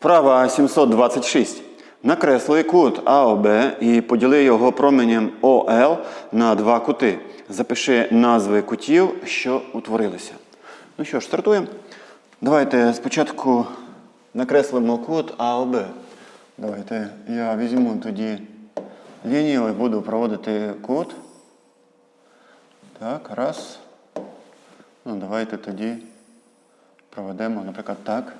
Вправа 726. Накресли кут АОБ і поділи його променем ОЛ на два кути. Запиши назви кутів, що утворилися. Ну що ж, стартуємо. Давайте спочатку накреслимо кут АОБ. Давайте я візьму тоді лінію і буду проводити кут. Так, раз. Ну, давайте тоді проведемо, наприклад, так.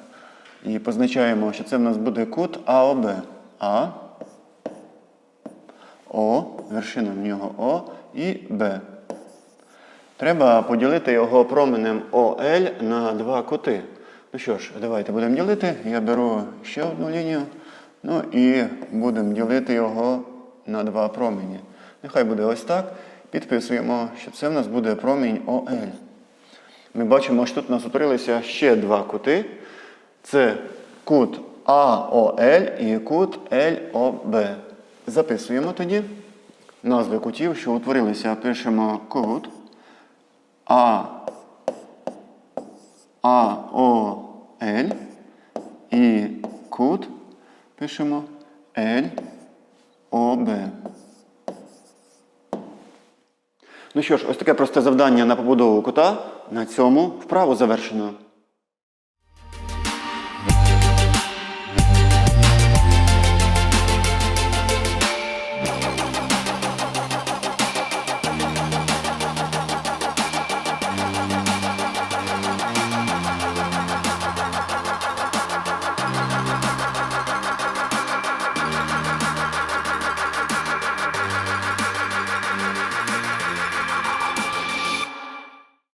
І позначаємо, що це в нас буде кут АОБ. А. О, вершина в нього О і Б. Треба поділити його променем ОЛ на два кути. Ну що ж, давайте будемо ділити. Я беру ще одну лінію. Ну і будемо ділити його на два промені. Нехай буде ось так. Підписуємо, що це в нас буде промінь ОЛ. Ми бачимо, що тут у нас утворилися ще два кути. Це кут АОЛ і кут ЛОБ. Записуємо тоді назви кутів, що утворилися. Пишемо кут А АОЛ і кут пишемо ЛОБ. Ну що ж, ось таке просте завдання на побудову кута. На цьому вправу завершено.